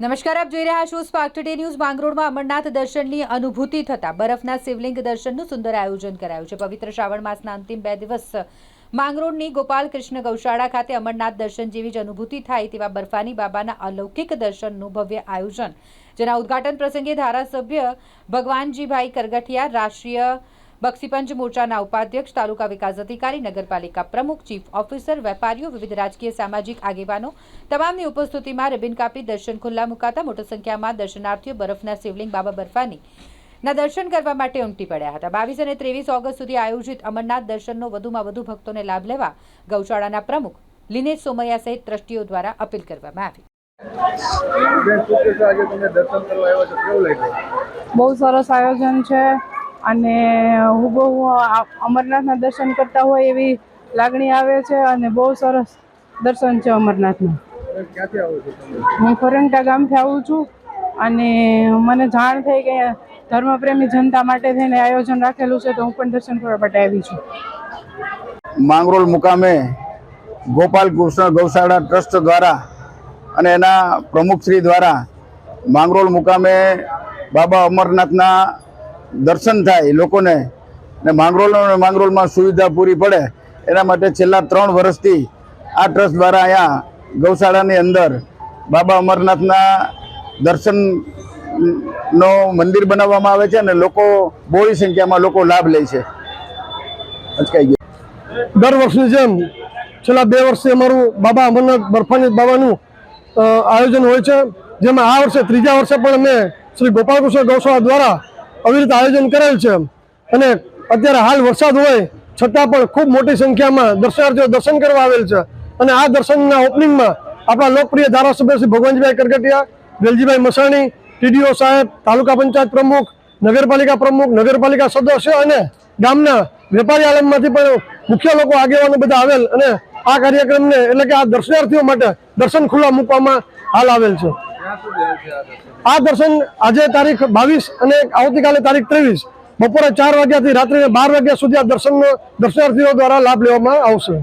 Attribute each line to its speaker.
Speaker 1: નમસ્કાર, આપ જોઈ રહ્યા છો સ્પાર્ક ટુડે ન્યૂઝ માંગરોળમાં અમરનાથ દર્શનની અનુભૂતિ થતા બરફના શિવલિંગ દર્શનનું સુંદર આયોજન કરાયું છે. પવિત્ર શ્રાવણ માસના અંતિમ બે દિવસ માંગરોળની ગોપાલ કૃષ્ણ ગૌશાળા ખાતે અમરનાથ દર્શન જેવી જ અનુભૂતિ થાય તેવા બરફાની બાબાના અલૌકિક દર્શનનું ભવ્ય આયોજન, જેના ઉદ્ઘાટન પ્રસંગે ધારાસભ્ય ભગવાનજીભાઈ કરગઠિયા, રાષ્ટ્રીય બક્ષીપંચ મોરચાના ઉપાધ્યક્ષ તાલુકા વિકાસ અધિકારી નગરપાલિકા પ્રમુખ ચીફ ઓફિસર વેપારીઓ વિવિધ રાજકીય સામાજિક આગેવાનો તમામની ઉપસ્થિતિમાં રિબિન કાપી દર્શન ખુલ્લા મુકાતા મોટી સંખ્યામાં દર્શનાર્થીઓ બરફના શિવલિંગ બાબા બર્ફાની ના દર્શન કરવા માટે ઉમટી પડ્યા હતા. બાવીસ અને ત્રેવીસ ઓગસ્ટ સુધી આયોજિત અમરનાથ દર્શનનો વધુમાં વધુ ભક્તોને લાભ લેવા ગૌશાળાના પ્રમુખ લિનેશ સોમૈયા સહિત ટ્રસ્ટીઓ દ્વારા અપીલ કરવામાં આવી.
Speaker 2: બહુ સરસ આયોજન છે. અને હું બહુ અમરનાથના દર્શન કરતા હોય એવી લાગણી આવે છે અને બહુ સરસ દર્શન છે અમરનાથના. હું ફરંગટા ગામથી આવું છું અને મને જાણ થઈ કે ધર્મપ્રેમી જનતા માટે થઈને આયોજન રાખેલું છે તો હું પણ દર્શન કરવા માટે આવી છું.
Speaker 3: માંગરોળ મુકામે ગોપાલ કૃષ્ણ ગૌશાળા ટ્રસ્ટ દ્વારા અને એના પ્રમુખશ્રી દ્વારા માંગરોળ મુકામે બાબા અમરનાથના દર્શન થાય લોકોને ને માંગરોળ માંગરોલમાં સુવિધા પૂરી પડે, એના માટે છેલ્લા ત્રણ વર્ષથી આ ટ્રસ્ટ દ્વારા અહીંયા ગૌશાળાની અંદર બાબા અમરનાથના દર્શન નો મંદિર બનાવવામાં આવે છે અને લોકો બહોળી સંખ્યામાં લોકો લાભ લે છે. અચકાઈ ગયા.
Speaker 4: દર વર્ષની જેમ છેલ્લા બે વર્ષથી અમારું બાબા અમરનાથ બર્ફાની બાબાનું આયોજન હોય છે. જેમાં આ વર્ષે ત્રીજા વર્ષે પણ અમે શ્રી ગોપાલકૃષ્ણ ગૌશાળા દ્વારા આવી રીતે આયોજન કરેલ છે. અને અત્યારે હાલ વરસાદ હોય, છતાં પણ ખૂબ મોટી સંખ્યામાં દર્શનાર્થીઓ દર્શન કરવા આવેલ છે. અને આ દર્શનના ઓપનિંગમાં આપણા લોકપ્રિય ધારાસભ્ય શ્રી ભગવાનજીભાઈ કરગટિયા, વેલજીભાઈ મસાણી, ટીડીઓ સાહેબ, તાલુકા પંચાયત પ્રમુખ, નગરપાલિકા પ્રમુખ, નગરપાલિકા સદસ્ય અને ગામના વેપારી આલમમાંથી પણ મુખ્ય લોકો આગેવાનો બધા આવેલ અને આ કાર્યક્રમને એટલે કે આ દર્શનાર્થીઓ માટે દર્શન ખુલ્લા મૂકવામાં હાલ આવેલ છે.
Speaker 5: આ દર્શન
Speaker 4: દર્શન આજે તારીખ બાવીસ અને આવતીકાલે તારીખ ત્રેવીસ. બપોરે ચાર વાગ્યાથી રાત્રે બાર વાગ્યા સુધી આ દર્શનનો દર્શનાર્થીઓ દ્વારા લાભ લેવામાં આવશે.